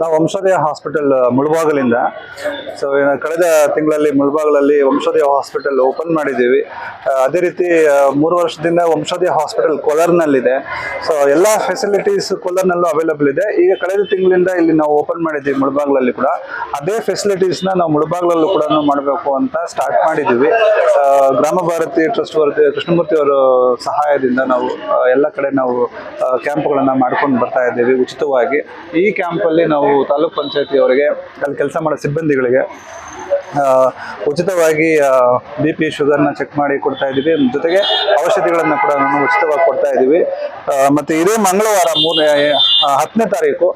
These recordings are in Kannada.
ನಾವು ವಂಶೋದಯ ಹಾಸ್ಪಿಟಲ್ ಮುಳಬಾಗಲಿಂದ. ಸೊ ಕಳೆದ ತಿಂಗಳಲ್ಲಿ ಮುಳಬಾಗಲಲ್ಲಿ ವಂಶೋದಯ ಹಾಸ್ಪಿಟಲ್ ಓಪನ್ ಮಾಡಿದ್ದೀವಿ. ಅದೇ ರೀತಿ ಮೂರು ವರ್ಷದಿಂದ ವಂಶೋದಯ ಹಾಸ್ಪಿಟಲ್ ಕೋಲಾರ್ನಲ್ಲಿದೆ. ಸೊ ಎಲ್ಲ ಫೆಸಿಲಿಟೀಸ್ ಕೋಲಾರ್ನಲ್ಲೂ ಅವೈಲಬಲ್ ಇದೆ. ಈಗ ಕಳೆದ ತಿಂಗಳಿಂದ ಇಲ್ಲಿ ನಾವು ಓಪನ್ ಮಾಡಿದ್ದೀವಿ ಮುಳಬಾಗಲಲ್ಲಿ ಕೂಡ. ಅದೇ ಫೆಸಿಲಿಟೀಸ್ನ ನಾವು ಮುಳಬಾಗಲಲ್ಲೂ ಕೂಡ ಮಾಡಬೇಕು ಅಂತ ಸ್ಟಾರ್ಟ್ ಮಾಡಿದ್ದೀವಿ. ಗ್ರಾಮ ಭಾರತಿ ಟ್ರಸ್ಟ್ ವರದಿ, ಕೃಷ್ಣಮೂರ್ತಿ ಅವರ ಸಹಾಯದಿಂದ ನಾವು ಎಲ್ಲ ಕಡೆ ನಾವು ಕ್ಯಾಂಪ್ಗಳನ್ನು ಮಾಡ್ಕೊಂಡು ಬರ್ತಾ ಇದ್ದೀವಿ ಉಚಿತವಾಗಿ. ಈ ಕ್ಯಾಂಪಲ್ಲಿ ನಾವು ತಾಲೂಕ್ ಪಂಚಾಯತಿ ಅವರಿಗೆ ಅಲ್ಲಿ ಕೆಲಸ ಮಾಡೋ ಸಿಬ್ಬಂದಿಗಳಿಗೆ ಉಚಿತವಾಗಿ ಬಿ ಪಿ ಶುಗರ್ನ ಚೆಕ್ ಮಾಡಿ ಕೊಡ್ತಾ ಇದ್ದೀವಿ. ಜೊತೆಗೆ ಔಷಧಿಗಳನ್ನು ಕೂಡ ನಾನು ಉಚಿತವಾಗಿ ಕೊಡ್ತಾ ಇದ್ದೀವಿ. ಮತ್ತು ಇದೇ ಮಂಗಳವಾರ ಮೂರನೇ ಹತ್ತನೇ ತಾರೀಕು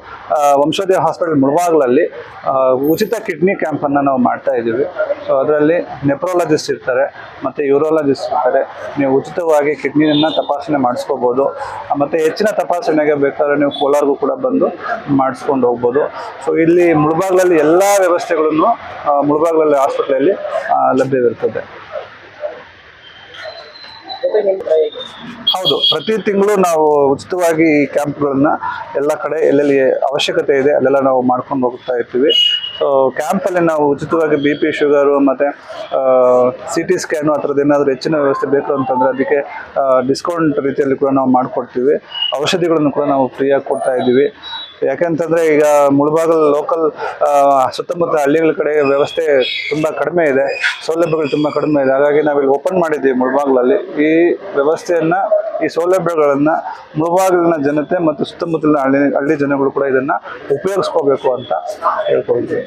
ವಂಶೋದಯ ಹಾಸ್ಪಿಟಲ್ ಮುಳಬಾಗ್ಲಲ್ಲಿ ಉಚಿತ ಕಿಡ್ನಿ ಕ್ಯಾಂಪನ್ನು ನಾವು ಮಾಡ್ತಾ ಇದ್ದೀವಿ. ಸೊ ಅದರಲ್ಲಿ ನೆಪ್ರಾಲಜಿಸ್ಟ್ ಇರ್ತಾರೆ, ಮತ್ತು ಯೂರಾಲಜಿಸ್ಟ್ ಇರ್ತಾರೆ. ನೀವು ಉಚಿತವಾಗಿ ಕಿಡ್ನಿಯನ್ನು ತಪಾಸಣೆ ಮಾಡಿಸ್ಕೋಬೋದು. ಮತ್ತು ಹೆಚ್ಚಿನ ತಪಾಸಣೆಗೆ ಬೇಕಾದ್ರೆ ನೀವು ಕೋಲಾರ್ಗೂ ಕೂಡ ಬಂದು ಮಾಡಿಸ್ಕೊಂಡು ಹೋಗ್ಬೋದು. ಸೊ ಇಲ್ಲಿ ಮುಳಬಾಗ್ಲಲ್ಲಿ ಎಲ್ಲ ವ್ಯವಸ್ಥೆಗಳನ್ನು ಮುಳಬಾಗ್ಲಲ್ಲಿ ಹಾಸ್ಪಿಟ್ಲಲ್ಲಿ ಲಭ್ಯವಿರ್ತದೆ. ಹೌದು, ಪ್ರತಿ ತಿಂಗಳು ನಾವು ಉಚಿತವಾಗಿ ಕ್ಯಾಂಪ್ಗಳನ್ನ ಎಲ್ಲ ಕಡೆ ಎಲ್ಲೆಲ್ಲಿ ಅವಶ್ಯಕತೆ ಇದೆ ಅಲ್ಲೆಲ್ಲ ನಾವು ಮಾಡ್ಕೊಂಡು ಹೋಗ್ತಾ ಇರ್ತೀವಿ. ಸೊ ಕ್ಯಾಂಪಲ್ಲಿ ನಾವು ಉಚಿತವಾಗಿ ಬಿ ಪಿ ಶುಗರು ಮತ್ತು ಸಿ ಟಿ ಸ್ಕ್ಯಾನು ಆ ಥರದ್ದು ಏನಾದರೂ ಹೆಚ್ಚಿನ ವ್ಯವಸ್ಥೆ ಬೇಕು ಅಂತಂದರೆ ಅದಕ್ಕೆ ಡಿಸ್ಕೌಂಟ್ ರೀತಿಯಲ್ಲಿ ಕೂಡ ನಾವು ಮಾಡಿಕೊಡ್ತೀವಿ. ಔಷಧಿಗಳನ್ನು ಕೂಡ ನಾವು ಫ್ರೀಯಾಗಿ ಕೊಡ್ತಾ ಇದ್ದೀವಿ. ಯಾಕೆಂತಂದರೆ ಈಗ ಮುಳಬಾಗಲ್ ಲೋಕಲ್ ಸುತ್ತಮುತ್ತ ಹಳ್ಳಿಗಳ ಕಡೆ ವ್ಯವಸ್ಥೆ ತುಂಬ ಕಡಿಮೆ ಇದೆ, ಸೌಲಭ್ಯಗಳು ತುಂಬ ಕಡಿಮೆ ಇದೆ. ಹಾಗಾಗಿ ನಾವಿಲ್ಲಿ ಓಪನ್ ಮಾಡಿದ್ದೀವಿ ಮುಳಬಾಗ್ಲಲ್ಲಿ. ಈ ವ್ಯವಸ್ಥೆಯನ್ನು, ಈ ಸೌಲಭ್ಯಗಳನ್ನು ಮುಳಬಾಗಿಲಿನ ಜನತೆ ಮತ್ತು ಸುತ್ತಮುತ್ತಲಿನ ಹಳ್ಳಿ ಹಳ್ಳಿ ಜನಗಳು ಕೂಡ ಇದನ್ನು ಉಪಯೋಗಿಸ್ಕೋಬೇಕು ಅಂತ ಹೇಳ್ಕೊಳ್ತೀವಿ